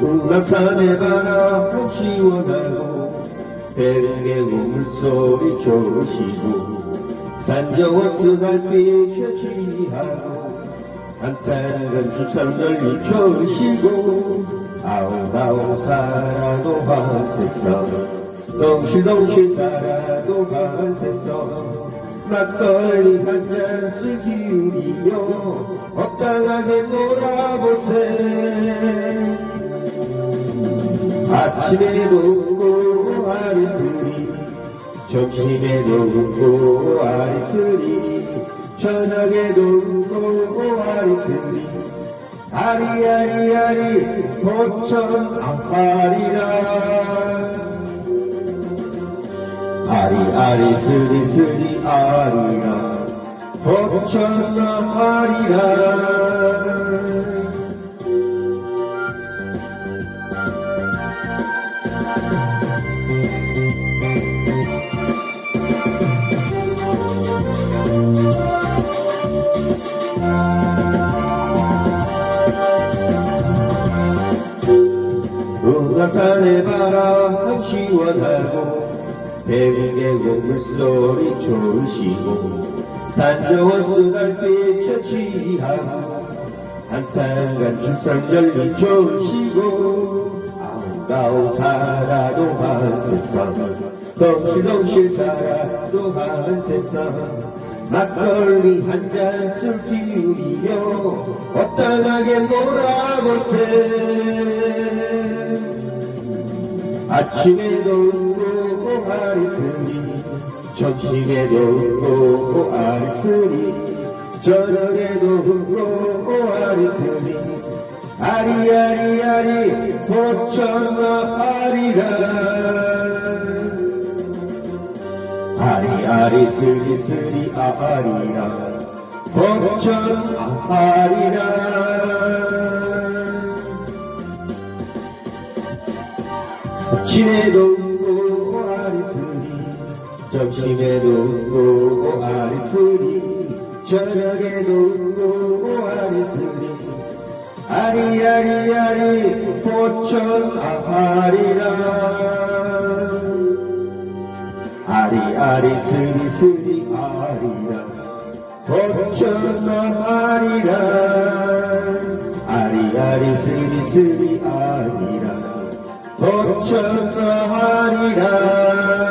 울락산의 바람 시원하고 배릉의 물소리 좋으시고 산정호스 달빛 켜지하고 한탄간 주상절리 좋으시고 아웅아웅 살아도 한세서 덩실덩실 살아도 한세서 막걸리 한 잔술 기울이며 적당하게 놀아보세. 아침에도 웃고 아리스리 점심에도 웃고 아리스리 저녁에도 웃고 아리스리 아리아리아리 포천 앞발이라. 아리아리 스리스리 아리라. 포천 앞발이라 우가산의 바람 시원하고 대구계곡 물소리 좋으시고 산저원 달빛 처치하고 한탄간 출산절리 좋으시고 아웅다웅 살아도 한 세상 덩실덩실 살아도 한 세상. 막걸리 한 잔 술 기울이며 어떠하게 놀아보세 아침에도 웃고 아리스니 점심에도 웃고 아리스니 저녁에도 웃고 아리스니 아리아리아리 포천아 아리라. 아리아리 스리스리 아리라. 포천 아리라 아침에도 웃고 아리스리 점심에도 웃고 아리스리 저녁에도 웃고 아리스리 아리아리아리 포천 아리라. 아리아리 스리스리 아리라. 포천 아리라 어쩌다 하리라